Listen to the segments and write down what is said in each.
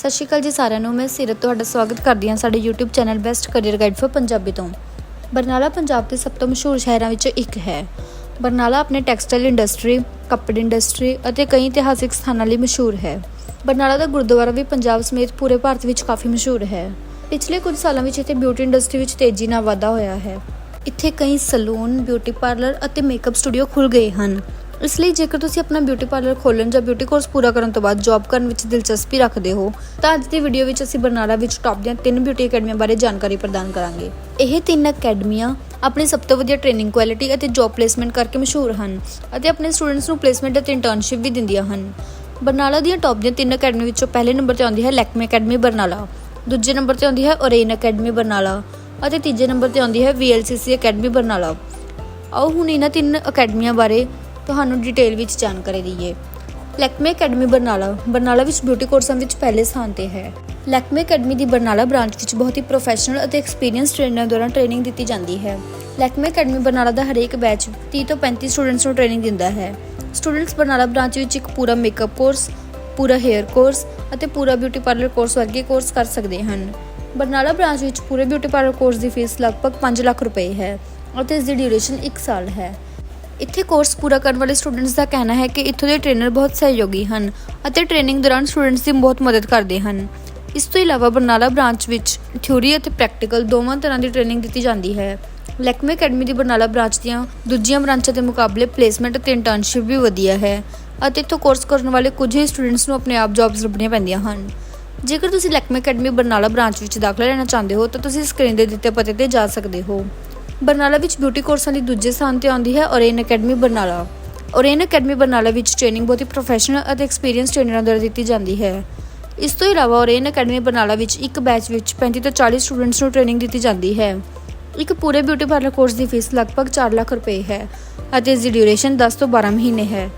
ਸਤਿ ਸ਼੍ਰੀ ਅਕਾਲ ਜੀ ਸਾਰਿਆਂ ਨੂੰ। ਮੈਂ ਸਿਰਤ ਤੁਹਾਡਾ ਸਵਾਗਤ ਕਰਦੀ ਹਾਂ ਸਾਡੇ YouTube channel best career guide for Punjabi ਤੋਂ। ਬਰਨਾਲਾ, ਪੰਜਾਬ ਦੇ ਸਭ ਤੋਂ ਮਸ਼ਹੂਰ ਸ਼ਹਿਰਾਂ ਵਿੱਚੋਂ ਇੱਕ ਹੈ। ਬਰਨਾਲਾ ਆਪਣੇ ਟੈਕਸਟਾਈਲ ਇੰਡਸਟਰੀ, ਕੱਪੜੇ ਇੰਡਸਟਰੀ ਅਤੇ ਕਈ ਇਤਿਹਾਸਿਕ ਸਥਾਨਾਂ ਲਈ ਮਸ਼ਹੂਰ ਹੈ। ਬਰਨਾਲਾ ਦਾ ਗੁਰਦੁਆਰਾ ਵੀ ਪੰਜਾਬ ਸਮੇਤ ਪੂਰੇ ਭਾਰਤ ਵਿੱਚ ਕਾਫੀ ਮਸ਼ਹੂਰ ਹੈ। ਪਿਛਲੇ ਕੁਝ ਸਾਲਾਂ ਵਿੱਚ ਇੱਥੇ ਬਿਊਟੀ ਇੰਡਸਟਰੀ ਵਿੱਚ ਤੇਜ਼ੀ ਨਾਲ ਵਾਧਾ ਹੋਇਆ ਹੈ। ਇੱਥੇ ਕਈ ਸਲੂਨ ਬਿਊਟੀ ਪਾਰਲਰ ਅਤੇ ਮੇਕਅਪ ਸਟੂਡੀਓ ਖੁੱਲ ਗਏ ਹਨ। ਇਸ ਲਈ ਜੇਕਰ ਤੁਸੀਂ ਆਪਣਾ ਬਿਊਟੀ ਪਾਰਲਰ ਖੋਲਣ ਜਾਂ ਬਿਊਟੀ ਕੋਰਸ ਪੂਰਾ ਕਰਨ ਤੋਂ ਬਾਅਦ ਜੌਬ ਕਰਨ ਵਿੱਚ ਦਿਲਚਸਪੀ ਰੱਖਦੇ ਹੋ, ਤਾਂ ਅੱਜ ਦੀ ਵੀਡੀਓ ਵਿੱਚ ਅਸੀਂ ਬਰਨਾਲਾ ਵਿੱਚ ਟੌਪ ਦੀਆਂ ਤਿੰਨ ਬਿਊਟੀ ਅਕੈਡਮੀਆਂ ਬਾਰੇ ਜਾਣਕਾਰੀ ਪ੍ਰਦਾਨ ਕਰਾਂਗੇ। ਇਹ ਤਿੰਨ ਅਕੈਡਮੀਆਂ ਆਪਣੀ ਸਭ ਤੋਂ ਵਧੀਆ ਟ੍ਰੇਨਿੰਗ ਕੁਆਲਿਟੀ ਅਤੇ ਜੌਬ ਪਲੇਸਮੈਂਟ ਕਰਕੇ ਮਸ਼ਹੂਰ ਹਨ ਅਤੇ ਆਪਣੇ ਸਟੂਡੈਂਟਸ ਨੂੰ ਪਲੇਸਮੈਂਟ ਅਤੇ ਇੰਟਰਨਸ਼ਿਪ ਵੀ ਦਿੰਦੀਆਂ ਹਨ। ਬਰਨਾਲਾ ਦੀਆਂ ਟੌਪ ਦੀਆਂ ਤਿੰਨ ਅਕੈਡਮੀ ਵਿੱਚੋਂ ਪਹਿਲੇ ਨੰਬਰ ਤੇ ਆਉਂਦੀ ਹੈ ਲੈਕਮੇ ਅਕੈਡਮੀ ਬਰਨਾਲਾ, ਦੂਜੇ ਨੰਬਰ ਤੇ ਆਉਂਦੀ ਹੈ ਓਰੇਨ ਅਕੈਡਮੀ ਬਰਨਾਲਾ ਅਤੇ ਤੀਜੇ ਨੰਬਰ ਤੇ ਆਉਂਦੀ ਹੈ VLCC ਅਕੈਡਮੀ ਬਰਨਾਲਾ। ਆਓ ਹੁਣ ਇਹਨਾਂ ਤਿੰਨ ਅਕੈਡਮੀਆਂ ਬਾਰੇ ਤੁਹਾਨੂੰ ਡਿਟੇਲ ਵਿੱਚ ਜਾਣਕਾਰੀ ਦਈਏ। ਲੈਕਮੇ ਅਕੈਡਮੀ ਬਰਨਾਲਾ। ਬਰਨਾਲਾ ਵਿੱਚ ਬਿਊਟੀ ਕੋਰਸਾਂ ਵਿੱਚ ਪਹਿਲੇ ਸਥਾਨ ਤੇ ਹੈ। ਲੈਕਮੇ ਅਕੈਡਮੀ ਦੀ ਬਰਨਾਲਾ ਬ੍ਰਾਂਚ ਵਿੱਚ ਬਹੁਤ ਹੀ ਪ੍ਰੋਫੈਸ਼ਨਲ ਅਤੇ ਐਕਸਪੀਰੀਅੰਸ ਟ੍ਰੇਨਰ ਦੁਆਰਾ ਟ੍ਰੇਨਿੰਗ ਦਿੱਤੀ ਜਾਂਦੀ ਹੈ। ਲੈਕਮੇ ਅਕੈਡਮੀ ਬਰਨਾਲਾ ਦਾ ਹਰੇਕ ਬੈਚ 30 ਤੋਂ 35 ਸਟੂਡੈਂਟਸ ਨੂੰ ਟ੍ਰੇਨਿੰਗ ਦਿੰਦਾ ਹੈ। ਸਟੂਡੈਂਟਸ ਬਰਨਾਲਾ ਬ੍ਰਾਂਚ ਵਿੱਚ ਇੱਕ ਪੂਰਾ ਮੇਕਅਪ ਕੋਰਸ ਪੂਰਾ ਹੇਅਰ ਕੋਰਸ ਅਤੇ ਪੂਰਾ ਬਿਊਟੀ ਪਾਰਲਰ ਕੋਰਸ ਵਰਗੇ ਕੋਰਸ ਕਰ ਸਕਦੇ ਹਨ। ਬਰਨਾਲਾ ਬ੍ਰਾਂਚ ਵਿੱਚ ਪੂਰੇ ਬਿਊਟੀ ਪਾਰਲਰ ਕੋਰਸ ਦੀ ਫੀਸ ਲਗਭਗ 5 ਲੱਖ ਰੁਪਏ ਹੈ ਅਤੇ ਇਸ ਦੀ ਡਿਊਰੇਸ਼ਨ 1 ਸਾਲ ਹੈ। ਇੱਥੇ ਕੋਰਸ ਪੂਰਾ ਕਰਨ ਵਾਲੇ ਸਟੂਡੈਂਟਸ ਦਾ ਕਹਿਣਾ ਹੈ ਕਿ ਇੱਥੋਂ ਦੇ ਟ੍ਰੇਨਰ ਬਹੁਤ ਸਹਿਯੋਗੀ ਹਨ ਅਤੇ ਟ੍ਰੇਨਿੰਗ ਦੌਰਾਨ ਸਟੂਡੈਂਟਸ ਦੀ ਬਹੁਤ ਮਦਦ ਕਰਦੇ ਹਨ। ਇਸ ਤੋਂ ਇਲਾਵਾ ਬਰਨਾਲਾ ਬ੍ਰਾਂਚ ਵਿੱਚ ਥਿਊਰੀ ਅਤੇ ਪ੍ਰੈਕਟੀਕਲ ਦੋਵਾਂ ਤਰ੍ਹਾਂ ਦੀ ਟ੍ਰੇਨਿੰਗ ਦਿੱਤੀ ਜਾਂਦੀ ਹੈ। ਲੈਕਮੇ ਅਕੈਡਮੀ ਦੀ ਬਰਨਾਲਾ ਬ੍ਰਾਂਚ ਦੀਆਂ ਦੂਜੀਆਂ ਬ੍ਰਾਂਚਾਂ ਦੇ ਮੁਕਾਬਲੇ ਪਲੇਸਮੈਂਟ ਅਤੇ ਇੰਟਰਨਸ਼ਿਪ ਵੀ ਵਧੀਆ ਹੈ ਅਤੇ ਇੱਥੋਂ ਕੋਰਸ ਕਰਨ ਵਾਲੇ ਕੁਝ ਹੀ ਸਟੂਡੈਂਟਸ ਨੂੰ ਆਪਣੇ ਆਪ ਜੌਬਸ ਲੱਭਣੀਆਂ ਪੈਂਦੀਆਂ ਹਨ। ਜੇਕਰ ਤੁਸੀਂ ਲੈਕਮੇ ਅਕੈਡਮੀ ਬਰਨਾਲਾ ਬ੍ਰਾਂਚ ਵਿੱਚ ਦਾਖਲਾ ਲੈਣਾ ਚਾਹੁੰਦੇ ਹੋ ਤਾਂ ਤੁਸੀਂ ਸਕਰੀਨ ਦੇ ਦਿੱਤੇ ਪਤੇ ਤੇ ਜਾ ਸਕਦੇ ਹੋ। ਬਰਨਾਲਾ ਵਿੱਚ ਬਿਊਟੀ ਕੋਰਸਾਂ ਦੀ ਦੂਜੇ ਸਥਾਨ ਤੇ ਆਉਂਦੀ ਹੈ ਔਰੇਨ ਅਕੈਡਮੀ ਬਰਨਾਲਾ। ਔਰੇਨ ਅਕੈਡਮੀ ਬਰਨਾਲਾ ਵਿੱਚ ਟ੍ਰੇਨਿੰਗ ਬਹੁਤ ਹੀ ਪ੍ਰੋਫੈਸ਼ਨਲ ਅਤੇ ਐਕਸਪੀਰੀਅੰਸ ਟ੍ਰੇਨਰਾਂ ਦੁਆਰਾ ਦਿੱਤੀ ਜਾਂਦੀ ਹੈ। ਇਸ ਤੋਂ ਇਲਾਵਾ ਔਰੇਨ ਅਕੈਡਮੀ ਬਰਨਾਲਾ ਵਿੱਚ ਇੱਕ ਬੈਚ ਵਿੱਚ 35 ਤੋਂ 40 ਸਟੂਡੈਂਟਸ ਨੂੰ ਟ੍ਰੇਨਿੰਗ ਦਿੱਤੀ ਜਾਂਦੀ ਹੈ। ਇੱਕ ਪੂਰੇ ਬਿਊਟੀ ਪਾਰਲਰ ਕੋਰਸ ਦੀ ਫੀਸ ਲਗਭਗ 4 ਲੱਖ ਰੁਪਏ ਹੈ ਅਤੇ ਇਸ ਦੀ ਡਿਊਰੇਸ਼ਨ 10 ਤੋਂ 12 ਮਹੀਨੇ ਹੈ।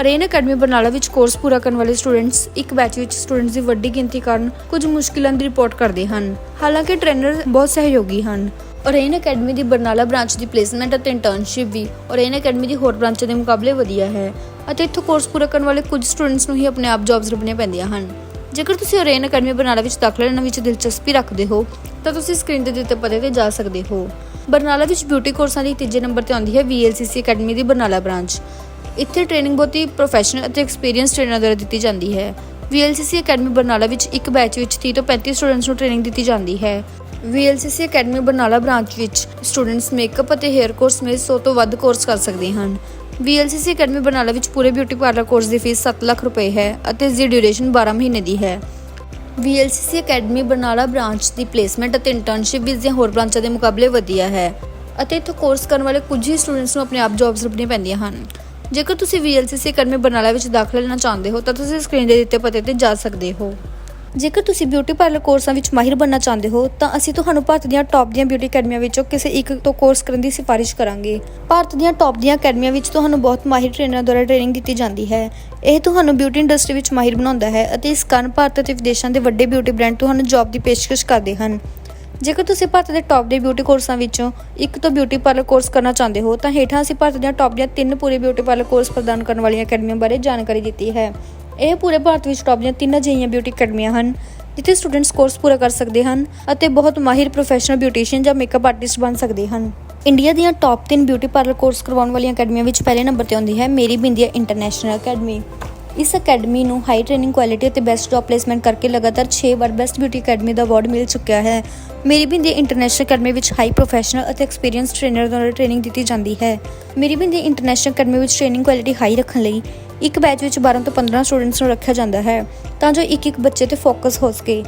ਅਰੇਨ ਅਕੈਡਮੀ ਬਰਨਾਲਾ ਵਿੱਚ ਕੋਰਸ ਪੂਰਾ ਕਰਨ ਵਾਲੇ ਸਟੂਡੈਂਟਸ ਇੱਕ ਬੈਚ ਵਿੱਚ ਸਟੂਡੈਂਟਸ ਦੀ ਵੱਡੀ ਗਿਣਤੀ ਕਾਰਨ ਕੁਝ ਮੁਸ਼ਕਿਲਾਂ ਦੀ ਰਿਪੋਰਟ ਕਰਦੇ ਹਨ। ਹਾਲਾਂਕਿ ਟ੍ਰੇਨਰ ਬਹੁਤ ਸਹਿਯੋਗੀ ਹਨ। ਓਰੇਨ ਅਕੈਡਮੀ ਦੀ ਬਰਨਾਲਾ ਬ੍ਰਾਂਚ ਦੀ ਪਲੇਸਮੈਂਟ ਅਤੇ ਇੰਟਰਨਸ਼ਿਪ ਵੀ ਅਰੇਨ ਅਕੈਡਮੀ ਦੀ ਹੋਰ ਬ੍ਰਾਂਚਾਂ ਦੇ ਮੁਕਾਬਲੇ ਵਧੀਆ ਹੈ। ਅਤੇ ਇੱਥੋਂ ਕੋਰਸ ਪੂਰਾ ਕਰਨ ਵਾਲੇ ਕੁਝ ਸਟੂਡੈਂਟਸ ਨੂੰ ਹੀ ਆਪਣੇ ਆਪ ਜੌਬਸ ਲੱਭਣੀਆਂ ਪੈਂਦੀਆਂ ਹਨ। ਜੇਕਰ ਤੁਸੀਂ ਅਰੇਨ ਅਕੈਡਮੀ ਬਰਨਾਲਾ ਵਿੱਚ ਦਾਖਲਾ ਲੈਣ ਵਿੱਚ ਦਿਲਚਸਪੀ ਰੱਖਦੇ ਹੋ, ਤਾਂ ਤੁਸੀਂ ਸਕਰੀਨ ਦੇ ਦਿੱਤੇ ਪਤੇ ਤੇ ਜਾ ਸਕਦੇ ਹੋ। ਬਰਨਾਲਾ ਵਿੱਚ ਬਿਊਟੀ ਕੋਰਸਾਂ ਦੀ ਤੀਜੇ ਨੰਬਰ ਤੇ ਆਉਂਦੀ ਹੈ VLCC ਅਕੈਡਮੀ ਦੀ ਬਰਨਾਲਾ ਬ੍ਰਾਂਚ। ਇੱਥੇ ਟ੍ਰੇਨਿੰਗ ਬਹੁਤ ਹੀ ਪ੍ਰੋਫੈਸ਼ਨਲ ਅਤੇ ਐਕਸਪੀਰੀਅੰਸ ਟ੍ਰੇਨਰ ਦੁਆਰਾ ਦਿੱਤੀ ਜਾਂਦੀ ਹੈ। VLCC ਅਕੈਡਮੀ ਬਰਨਾਲਾ ਵਿੱਚ ਇੱਕ ਬੈਚ ਵਿੱਚ 30 ਤੋਂ 35 ਸਟੂਡੈਂਟਸ ਨੂੰ ਟ੍ਰੇਨਿੰਗ ਦਿੱਤੀ ਜਾਂਦੀ ਹੈ। VLCC ਅਕੈਡਮੀ ਬਰਨਾਲਾ ਬ੍ਰਾਂਚ ਵਿੱਚ ਸਟੂਡੈਂਟਸ ਮੇਕਅਪ ਅਤੇ ਹੇਅਰ ਕੋਰਸ ਸਮੇਤ 100 ਤੋਂ ਵੱਧ ਕੋਰਸ ਕਰ ਸਕਦੇ ਹਨ। VLCC ਅਕੈਡਮੀ ਬਰਨਾਲਾ ਵਿੱਚ ਪੂਰੇ ਬਿਊਟੀ ਪਾਰਲਰ ਕੋਰਸ ਦੀ ਫੀਸ 7 ਲੱਖ ਰੁਪਏ ਹੈ ਅਤੇ ਇਸ ਦੀ ਡਿਊਰੇਸ਼ਨ 12 ਮਹੀਨੇ ਦੀ ਹੈ। VLCC ਅਕੈਡਮੀ ਬਰਨਾਲਾ ਬ੍ਰਾਂਚ ਦੀ ਪਲੇਸਮੈਂਟ ਅਤੇ ਇੰਟਰਨਸ਼ਿਪ ਵੀ ਇਸ ਦੀਆਂ ਹੋਰ ਬ੍ਰਾਂਚਾਂ ਦੇ ਮੁਕਾਬਲੇ ਵਧੀਆ ਹੈ ਅਤੇ ਇੱਥੋਂ ਕੋਰਸ ਕਰਨ ਵਾਲੇ ਕੁਝ ਹੀ ਸਟੂਡੈਂਟਸ ਨੂੰ ਆਪਣੇ ਆਪ ਜੌਬਸ ਲੱਭਣੀਆਂ ਪੈਂਦੀਆਂ ਹਨ। ਜੇਕਰ ਤੁਸੀਂ VLCC ਅਕੈਡਮੀ ਬਰਨਾਲਾ ਵਿੱਚ ਦਾਖਲਾ ਲੈਣਾ ਚਾਹੁੰਦੇ ਹੋ ਤਾਂ ਤੁਸੀਂ ਸਕਰੀਨ ਦੇ ਦਿੱਤੇ ਪਤੇ ਤੇ ਜਾ ਸਕਦੇ ਹੋ। ਜੇਕਰ ਤੁਸੀਂ ਬਿਊਟੀ ਪਾਰਲਰ ਕੋਰਸਾਂ ਵਿੱਚ ਮਾਹਿਰ ਬਣਨਾ ਚਾਹੁੰਦੇ ਹੋ, ਤਾਂ ਅਸੀਂ ਤੁਹਾਨੂੰ ਭਾਰਤ ਦੀਆਂ ਟੌਪ ਦੀਆਂ ਬਿਊਟੀ ਅਕੈਡਮੀਆਂ ਵਿੱਚੋਂ ਕਿਸੇ ਇੱਕ ਤੋਂ ਕੋਰਸ ਕਰਨ ਦੀ ਸਿਫਾਰਿਸ਼ ਕਰਾਂਗੇ। ਭਾਰਤ ਦੀਆਂ ਟੌਪ ਦੀਆਂ ਅਕੈਡਮੀਆਂ ਵਿੱਚ ਤੁਹਾਨੂੰ ਬਹੁਤ ਮਾਹਿਰ ਟ੍ਰੇਨਰਾਂ ਦੁਆਰਾ ਟ੍ਰੇਨਿੰਗ ਦਿੱਤੀ ਜਾਂਦੀ ਹੈ। ਇਹ ਤੁਹਾਨੂੰ ਬਿਊਟੀ ਇੰਡਸਟਰੀ ਵਿੱਚ ਮਾਹਿਰ ਬਣਾਉਂਦਾ ਹੈ ਅਤੇ ਇਸ ਕਾਰਨ ਭਾਰਤ ਅਤੇ ਵਿਦੇਸ਼ਾਂ ਦੇ ਵੱਡੇ ਬਿਊਟੀ ਬ੍ਰਾਂਡ ਤੁਹਾਨੂੰ ਜੌਬ ਦੀ ਪੇਸ਼ਕਸ਼ ਕਰਦੇ ਹਨ। ਜੇਕਰ ਤੁਸੀਂ ਭਾਰਤ ਦੇ ਟੌਪ ਦੇ ਬਿਊਟੀ ਕੋਰਸਾਂ ਵਿੱਚੋਂ ਇੱਕ ਤੋਂ ਬਿਊਟੀ ਪਾਰਲਰ ਕੋਰਸ ਕਰਨਾ ਚਾਹੁੰਦੇ ਹੋ, ਤਾਂ ਹੇਠਾਂ ਅਸੀਂ ਭਾਰਤ ਦੀਆਂ ਟੌਪ ਦੀਆਂ ਤਿੰਨ ਪੂਰੇ ਬਿਊਟੀ ਪਾਰਲਰ ਕੋਰਸ ਪ੍ਰਦਾਨ ਕਰਨ ਵਾਲੀਆਂ ਅਕੈਡਮੀਆਂ ਬਾਰੇ ਜਾਣਕਾਰੀ ਦਿੱਤੀ ਹੈ। ਇਹ ਪੂਰੇ ਭਾਰਤ ਵਿੱਚ ਟੌਪ ਦੀਆਂ ਤਿੰਨ ਅਜਿਹੀਆਂ ਬਿਊਟੀ ਅਕੈਡਮੀਆਂ ਹਨ, ਜਿੱਥੇ ਸਟੂਡੈਂਟਸ ਕੋਰਸ ਪੂਰਾ ਕਰ ਸਕਦੇ ਹਨ ਅਤੇ ਬਹੁਤ ਮਾਹਿਰ ਪ੍ਰੋਫੈਸ਼ਨਲ ਬਿਊਟੀਸ਼ੀਅਨ ਜਾਂ ਮੇਕਅਪ ਆਰਟਿਸਟ ਬਣ ਸਕਦੇ ਹਨ। ਇੰਡੀਆ ਦੀਆਂ ਟੌਪ 3 ਬਿਊਟੀ ਪਾਰਲਰ ਕੋਰਸ ਕਰਵਾਉਣ ਵਾਲੀਆਂ ਅਕੈਡਮੀਆਂ ਵਿੱਚ ਪਹਿਲੇ ਨੰਬਰ ਤੇ ਆਉਂਦੀ ਹੈ ਮੇਰੀ ਬਿੰਦੀਆ ਇੰਟਰਨੈਸ਼ਨਲ ਅਕੈਡਮੀ ਇਸ ਅਕੈਡਮੀ ਨੂੰ ਹਾਈ ਟ੍ਰੇਨਿੰਗ ਕੁਆਲਿਟੀ ਅਤੇ ਬੈਸਟ ਜੌਬ ਪਲੇਸਮੈਂਟ ਕਰਕੇ ਲਗਾਤਾਰ 6 ਵਾਰ ਬੈਸਟ ਬਿਊਟੀ ਅਕੈਡਮੀ ਦਾ ਅਵਾਰਡ ਮਿਲ ਚੁੱਕਿਆ ਹੈ। ਮੇਰੀ ਬਿੰਦੀ ਇੰਟਰਨੈਸ਼ਨਲ ਅਕੈਡਮੀ ਵਿੱਚ ਹਾਈ ਪ੍ਰੋਫੈਸ਼ਨਲ ਅਤੇ ਐਕਸਪੀਰੀਅੰਸ ਟ੍ਰੇਨਰ ਦੁਆਰਾ ਟ੍ਰੇਨਿੰਗ ਦਿੱਤੀ ਜਾਂਦੀ ਹੈ। ਮੇਰੀ ਬਿੰਦੀ ਇੰਟਰਨੈਸ਼ਨਲ ਅਕੈਡਮੀ ਵਿੱਚ ਟ੍ਰੇਨਿੰਗ ਕੁਆਲਿਟੀ ਹਾਈ ਰੱਖਣ ਲਈ ਇੱਕ ਬੈਚ ਵਿੱਚ 12 ਤੋਂ 15 ਸਟੂਡੈਂਟਸ ਨੂੰ ਰੱਖਿਆ ਜਾਂਦਾ ਹੈ। ਤਾਂ ਜੋ ਇੱਕ ਇੱਕ ਬੱਚੇ ਤੇ ਫੋਕਸ ਹੋ ਸਕੇ।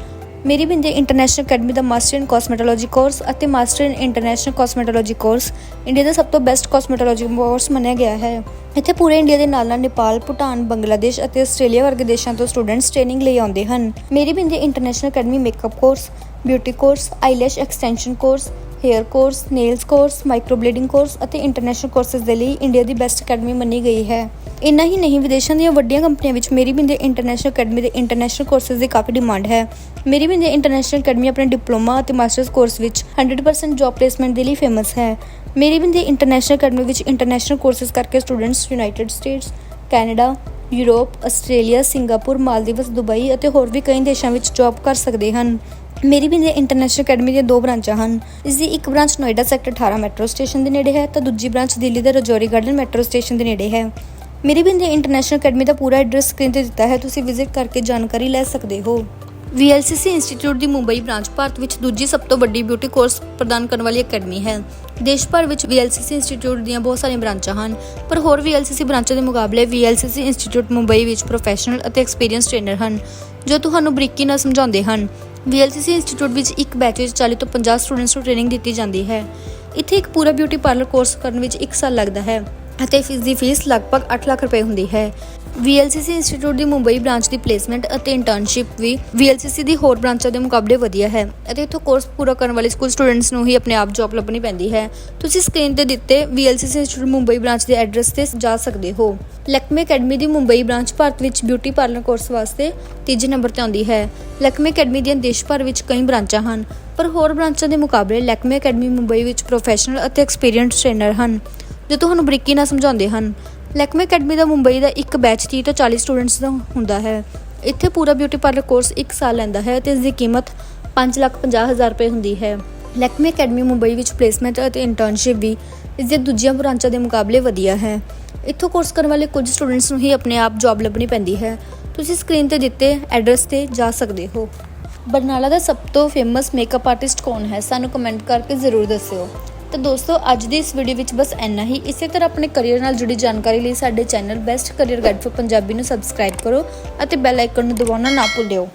ਮੇਰੀ ਬਿੰਦੇ ਇੰਟਰਨੈਸ਼ਨਲ ਅਕੈਡਮੀ ਦਾ ਮਾਸਟਰ ਇਨ ਕਾਸਮੈਟੋਲੋਜੀ ਕੋਰਸ ਅਤੇ master in international cosmetology course India ਦਾ ਸਭ ਤੋਂ ਬੈਸਟ ਕਾਸਮੈਟੋਲੋਜੀ ਕੋਰਸ ਮੰਨਿਆ ਗਿਆ ਹੈ। ਇੱਥੇ ਪੂਰੇ ਇੰਡੀਆ ਦੇ ਨਾਲ ਨਾਲ ਨੇਪਾਲ ਭੂਟਾਨ ਬੰਗਲਾਦੇਸ਼ ਅਤੇ ਆਸਟ੍ਰੇਲੀਆ ਵਰਗੇ ਦੇਸ਼ਾਂ ਤੋਂ ਸਟੂਡੈਂਟਸ ਟ੍ਰੇਨਿੰਗ ਲਈ ਆਉਂਦੇ ਹਨ। Meri Bindi international academy makeup course beauty course eyelash extension course hair course nails course microblading course ਅਤੇ ਇੰਟਰਨੈਸ਼ਨਲ ਕੋਰਸਸ ਦੇ ਲਈ ਇੰਡੀਆ ਦੀ ਬੈਸਟ ਅਕੈਡਮੀ ਮੰਨੀ ਗਈ ਹੈ। ਇੰਨਾ ਹੀ ਨਹੀਂ, ਵਿਦੇਸ਼ਾਂ ਦੀਆਂ ਵੱਡੀਆਂ ਕੰਪਨੀਆਂ ਵਿੱਚ ਮੇਰੀ ਬਿੰਦੇ ਇੰਟਰਨੈਸ਼ਨਲ ਅਕੈਡਮੀ ਦੇ ਇੰਟਰਨੈਸ਼ਨਲ ਕੋਰਸਸ ਦੀ ਕਾਫੀ ਡਿਮਾਂਡ ਹੈ। ਮੇਰੀ ਬਿੰਦੇ ਇੰਟਰਨੈਸ਼ਨਲ ਅਕੈਡਮੀ ਆਪਣੇ ਡਿਪਲੋਮਾ ਅਤੇ ਮਾਸਟਰਸ ਕੋਰਸ ਵਿੱਚ 100% ਜੌਬ ਪਲੇਸਮੈਂਟ ਦੇ ਲਈ ਫੇਮਸ ਹੈ। ਮੇਰੀ ਬਿੰਦੇ ਇੰਟਰਨੈਸ਼ਨਲ ਅਕੈਡਮੀ ਵਿੱਚ ਇੰਟਰਨੈਸ਼ਨਲ ਕੋਰਸਸ ਕਰਕੇ students United States Canada Europe Australia Singapore Maldives Dubai ਅਤੇ ਹੋਰ ਵੀ ਕਈ ਦੇਸ਼ਾਂ ਵਿੱਚ ਜੌਬ ਕਰ ਸਕਦੇ ਹਨ। ਮੇਰੀ ਬਿੰਦੇ ਇੰਟਰਨੈਸ਼ਨਲ ਅਕੈਡਮੀ ਦੀਆਂ ਦੋ ਬ੍ਰਾਂਚਾਂ ਹਨ। ਇਸ ਦੀ ਇੱਕ branch Noida sector 18 metro station ਦੇ ਨੇੜੇ ਹੈ, ਤਾਂ ਦੂਜੀ ਬ੍ਰਾਂਚ ਦਿੱਲੀ ਦੇ ਰਜੌਰੀ ਗਾਰਡਨ ਮੈਟਰੋ ਸਟੇਸ਼ਨ ਦੇ ਨੇੜੇ ਹੈ। ਮੇਰੀ ਬਿੰਦੇ ਇੰਟਰਨੈਸ਼ਨਲ ਅਕੈਡਮੀ ਦਾ ਪੂਰਾ ਐਡਰੈਸ ਸਕਰੀਨ ਤੇ ਦਿੱਤਾ ਹੈ, ਤੁਸੀਂ ਵਿਜ਼ਿਟ ਕਰਕੇ ਜਾਣਕਾਰੀ ਲੈ ਸਕਦੇ ਹੋ। VLCC ਇੰਸਟੀਚਿਊਟ ਦੀ ਮੁੰਬਈ ਬ੍ਰਾਂਚ ਭਾਰਤ ਵਿੱਚ ਦੂਜੀ ਸਭ ਤੋਂ ਵੱਡੀ ਬਿਊਟੀ ਕੋਰਸ ਪ੍ਰਦਾਨ ਕਰਨ ਵਾਲੀ ਅਕੈਡਮੀ ਹੈ। ਦੇਸ਼ ਭਰ ਵਿੱਚ VLCC ਇੰਸਟੀਚਿਊਟ ਦੀਆਂ ਬਹੁਤ ਸਾਰੀਆਂ ਬ੍ਰਾਂਚਾਂ ਹਨ, ਪਰ ਹੋਰ VLCC ਬ੍ਰਾਂਚਾਂ ਦੇ ਮੁਕਾਬਲੇ VLCC ਇੰਸਟੀਚਿਊਟ ਮੁੰਬਈ ਵਿੱਚ ਪ੍ਰੋਫੈਸ਼ਨਲ ਅਤੇ ਐਕਸਪੀਰੀਅੰਸ ਟ੍ਰੇਨਰ ਹਨ, ਜੋ ਤੁਹਾਨੂੰ ਬਰੀਕੀ ਨਾਲ ਸਮਝਾਉਂਦੇ ਹਨ। VLCC ਇੰਸਟੀਚਿਊਟ ਵਿੱਚ ਇੱਕ ਬੈਚ ਵਿੱਚ 40 ਤੋਂ 50 ਸਟੂਡੈਂਟਸ ਨੂੰ ਟ੍ਰੇਨਿੰਗ ਦਿੱਤੀ ਜਾਂਦੀ ਹੈ। ਇੱਥੇ ਇੱਕ ਪੂਰਾ ਬਿਊਟੀ ਪਾਰਲਰ ਕੋਰਸ ਕਰਨ ਵਿੱਚ 1 ਸਾਲ ਲੱਗਦਾ ਹੈ। ਅਤੇ ਇਸ ਦੀ ਫੀਸ ਲਗਭਗ 8 ਲੱਖ ਰੁਪਏ ਹੁੰਦੀ ਹੈ। VLCC ਇੰਸਟੀਚਿਊਟ ਦੀ ਮੁੰਬਈ ਬ੍ਰਾਂਚ ਦੀ ਪਲੇਸਮੈਂਟ ਅਤੇ ਇੰਟਰਨਸ਼ਿਪ ਵੀ VLCC ਦੀ ਹੋਰ ਬ੍ਰਾਂਚਾਂ ਦੇ ਮੁਕਾਬਲੇ ਵਧੀਆ ਹੈ ਅਤੇ ਇੱਥੋਂ ਕੋਰਸ ਪੂਰਾ ਕਰਨ ਵਾਲੇ ਸਕੂਲ ਸਟੂਡੈਂਟਸ ਨੂੰ ਹੀ ਆਪਣੇ ਆਪ ਜੌਬ ਲੱਭਣੀ ਪੈਂਦੀ ਹੈ। ਤੁਸੀਂ ਸਕਰੀਨ ਤੇ ਦਿੱਤੇ VLCC ਇੰਸਟੀਚਿਊਟ ਮੁੰਬਈ ਬ੍ਰਾਂਚ ਦੇ ਐਡਰੈਸ ਤੇ ਜਾ ਸਕਦੇ ਹੋ। ਲਕਮੇ ਅਕੈਡਮੀ ਦੀ ਮੁੰਬਈ ਬ੍ਰਾਂਚ ਭਾਰਤ ਵਿੱਚ ਬਿਊਟੀ ਪਾਰਲਰ ਕੋਰਸ ਵਾਸਤੇ ਤੀਜੇ ਨੰਬਰ ਤੇ ਆਉਂਦੀ ਹੈ। ਲੈਕਮੇ ਅਕੈਡਮੀ ਦੀਆਂ ਦੇਸ਼ ਭਰ ਵਿੱਚ ਕਈ ਬ੍ਰਾਂਚਾਂ ਹਨ, ਪਰ ਹੋਰ ਬ੍ਰਾਂਚਾਂ ਦੇ ਮੁਕਾਬਲੇ ਲੈਕਮੇ ਅਕੈਡਮੀ ਮੁੰਬਈ ਵਿੱਚ ਪ੍ਰੋਫੈਸ਼ਨਲ ਅਤੇ ਐਕਸਪੀਰੀਅੰਸ ਟ੍ਰੇਨਰ ਹਨ। ਜੋ ਤੁਹਾਨੂੰ ਬਰੀਕੀ ਨਾਲ ਸਮਝਾਉਂਦੇ ਹਨ। ਲੈਕਮੇ ਅਕੈਡਮੀ ਦਾ ਮੁੰਬਈ ਦਾ ਇੱਕ ਬੈਚ 30 ਤੋਂ 40 ਸਟੂਡੈਂਟਸ ਦਾ ਹੁੰਦਾ ਹੈ। ਇੱਥੇ ਪੂਰਾ ਬਿਊਟੀ ਪਾਰਲਰ ਕੋਰਸ 1 ਸਾਲ ਲੈਂਦਾ ਹੈ ਤੇ ਇਸ ਦੀ ਕੀਮਤ 550000 ਰੁਪਏ ਹੁੰਦੀ ਹੈ। ਲੈਕਮੇ ਅਕੈਡਮੀ ਮੁੰਬਈ ਵਿੱਚ ਪਲੇਸਮੈਂਟ ਅਤੇ ਇੰਟਰਨਸ਼ਿਪ ਵੀ ਇਸ ਦੇ ਦੂਜੀਆਂ ਬ੍ਰਾਂਚਾਂ ਦੇ ਮੁਕਾਬਲੇ ਵਧੀਆ ਹੈ। ਇੱਥੋਂ ਕੋਰਸ ਕਰਨ ਵਾਲੇ ਕੁਝ ਸਟੂਡੈਂਟਸ ਨੂੰ ਹੀ ਆਪਣੇ ਆਪ ਜੌਬ ਲੱਭਣੀ ਪੈਂਦੀ ਹੈ। ਤੁਸੀਂ ਸਕਰੀਨ ਤੇ ਦਿੱਤੇ ਐਡਰੈਸ ਤੇ ਜਾ ਸਕਦੇ ਹੋ। ਬਰਨਾਲਾ ਦਾ ਸਭ ਤੋਂ ਫੇਮਸ ਮੇਕਅਪ ਆਰਟਿਸਟ ਕੌਣ ਹੈ? ਸਾਨੂੰ ਕਮੈਂਟ ਕਰਕੇ ਜ਼ਰੂਰ ਦੱਸਿਓ। ਤਾਂ ਦੋਸਤੋ, ਅੱਜ ਦੀ ਇਸ ਵੀਡੀਓ ਵਿੱਚ ਬਸ ਇੰਨਾ ਹੀ। ਇਸੇ ਤਰ੍ਹਾਂ ਆਪਣੇ ਕਰੀਅਰ ਨਾਲ ਜੁੜੀ ਜਾਣਕਾਰੀ ਲਈ ਸਾਡੇ channel best career guide for Punjabi ਨੂੰ ਸਬਸਕ੍ਰਾਈਬ ਕਰੋ ਅਤੇ ਬੈਲ ਆਈਕਨ ਨੂੰ ਦਬਾਉਣਾ ਨਾ ਭੁੱਲਿਓ।